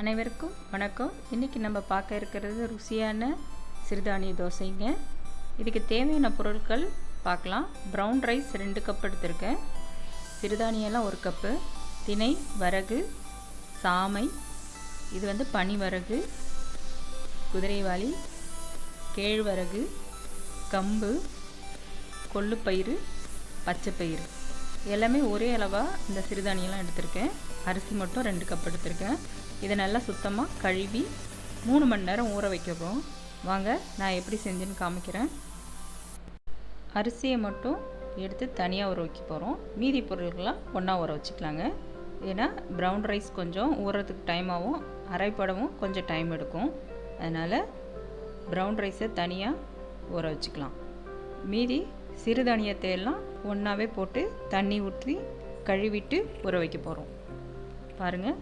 அனைவருக்கும் வணக்கம். இன்றைக்கி நம்ம பார்க்க இருக்கிறது ருசியான சிறுதானிய தோசைங்க. இதுக்கு தேவையான பொருட்கள் பார்க்கலாம். ப்ரௌன் ரைஸ் ரெண்டு கப் எடுத்திருக்கேன். சிறுதானியெல்லாம் ஒரு கப்பு தினை வரகு சாமை. இது வந்து பனி வரகு குதிரைவாளி கேழ்வரகு கம்பு கொள்ளுப்பயிறு பச்சைப்பயிறு. எல்லாமே ஒரே அளவாக இந்த சிறுதானியெல்லாம் எடுத்திருக்கேன். அரிசி மட்டும் ரெண்டு கப் எடுத்திருக்கேன். இதை நல்லா சுத்தமாக கழுவி மூணு மணி நேரம் ஊற வைக்கிறோம் வாங்க நான் எப்படி செஞ்சுன்னு காமிக்கிறேன். அரிசியை மட்டும் எடுத்து தனியாக ஊற வைக்க போகிறோம் மீதி பொருள்கள்லாம் ஒன்றா ஊற வச்சுக்கலாங்க. ஏன்னா ப்ரௌன் ரைஸ் கொஞ்சம் ஊறுறதுக்கு டைம் ஆகும் அரைப்படவும் கொஞ்சம் டைம் எடுக்கும். அதனால் ப்ரௌன் ரைஸை தனியாக ஊற வச்சுக்கலாம். மீதி சிறுதானியத்தை எல்லாம் ஒன்றாவே போட்டு தண்ணி ஊற்றி கழுவிட்டு ஊற வைக்க போகிறோம் பாருங்கள்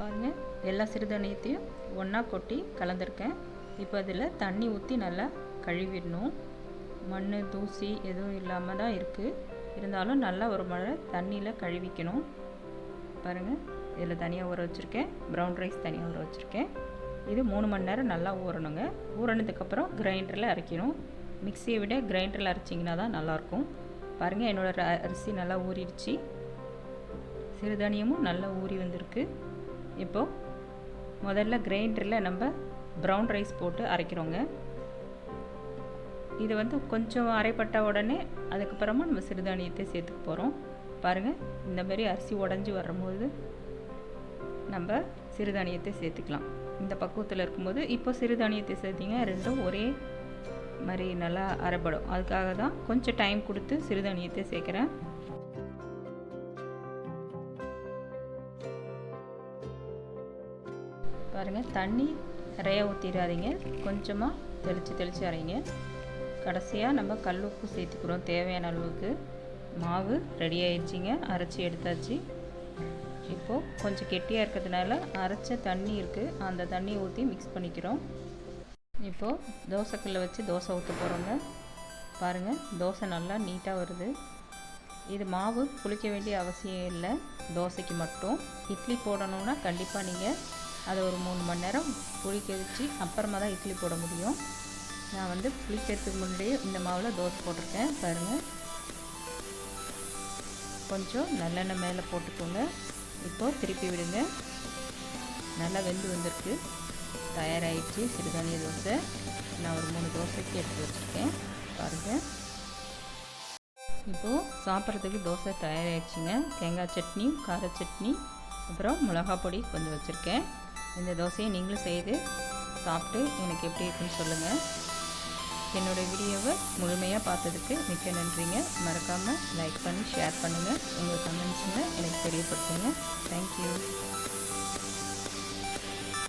பாருங்கள் எல்லா சிறுதானியத்தையும் ஒன்றா கொட்டி கலந்துருக்கேன். இப்போ அதில் தண்ணி ஊற்றி நல்லா கழுவிடணும். மண் தூசி எதுவும் இல்லாமல் தான் இருக்குது இருந்தாலும் நல்லா ஒரு மழை தண்ணியில் கழுவிக்கணும். பாருங்கள் இதில் தனியாக ஊற வச்சுருக்கேன். ப்ரௌன் ரைஸ் தனியாக ஊற வச்சுருக்கேன். இது மூணு மணி நேரம் நல்லா ஊறணுங்க. ஊறினதுக்கப்புறம் கிரைண்டரில் அரைக்கணும். மிக்சியை விட கிரைண்டரில் அரைச்சிங்கன்னா தான் நல்லாயிருக்கும். பாருங்கள் என்னோடய அரிசி நல்லா ஊறிடுச்சு. சிறுதானியமும் நல்லா ஊறி வந்திருக்கு. இப்போது முதல்ல கிரைண்டரில் நம்ம ப்ரௌன் ரைஸ் போட்டு அரைக்கிறோங்க. இது வந்து கொஞ்சம் அரைப்பட்ட உடனே அதுக்கப்புறமா நம்ம சிறுதானியத்தை சேர்த்துக்க போகிறோம் பாருங்கள் இந்தமாரி அரிசி உடஞ்சி வரும்போது நம்ம சிறுதானியத்தை சேர்த்துக்கலாம். இந்த பக்குவத்தில் இருக்கும்போது இப்போ சிறுதானியத்தை சேர்த்திங்க ரெண்டும் ஒரே மாதிரி நல்லா அரைப்படும். அதுக்காக தான் கொஞ்சம் டைம் கொடுத்து சிறுதானியத்தை சேர்க்குறேன். பாருங்கள் தண்ணி நிறையா ஊற்றிடாதீங்க கொஞ்சமாக தெளித்து தெளித்து அரைங்க. கடைசியாக நம்ம கல் உப்பு சேர்த்துக்கிறோம். தேவையான அளவுக்கு மாவு ரெடி ஆயிடுச்சிங்க. அரைச்சி எடுத்தாச்சு. இப்போது கொஞ்சம் கெட்டியாக இருக்கிறதுனால அரைச்ச தண்ணி இருக்குது அந்த தண்ணியை ஊற்றி மிக்ஸ் பண்ணிக்கிறோம். இப்போது தோசைக்கல்லை வச்சு தோசை ஊற்ற போகிறோங்க பாருங்கள் தோசை நல்லா நீட்டாக வருது. இது மாவு புளிக்க வேண்டிய அவசியம் இல்லை. தோசைக்கு மட்டும். இட்லி போடணுன்னா கண்டிப்பாக நீங்கள் அதை ஒரு மூணு மணி நேரம் புளிக்க வச்சு அப்புறமா தான் இட்லி போட முடியும். நான் வந்து புளிக்கிறதுக்கு முன்னாடியே இந்த மாவில் தோசை போட்டிருக்கேன் பாருங்கள் கொஞ்சம் நல்லெண்ணெய் மேலே போட்டுக்கோங்க. இப்போது திருப்பி விடுங்க. நல்லா வெந்து வந்திருக்கு. தயாராகிடுச்சு சிறுதானிய தோசை. நான் ஒரு மூணு தோசைக்கு எடுத்து வச்சுருக்கேன். பாருங்கள் இப்போது சாப்பிட்றதுக்கு தோசை தயாராகிடுச்சிங்க தேங்காய் சட்னி கார சட்னி அப்புறம் மிளகா பொடி கொஞ்சம் வச்சுருக்கேன். இந்த தோசையை நீங்களும் செய்து சாப்பிட்டு எனக்கு எப்படி இருக்குன்னு சொல்லுங்கள் என்னோடய வீடியோவை முழுமையாக பார்த்ததுக்கு மிக்க நன்றிங்க. மறக்காமல் லைக் பண்ணி ஷேர் பண்ணுங்கள் உங்கள் கமெண்ட்ஸுங்க எனக்கு தெரியப்படுத்துங்க. தேங்க்யூ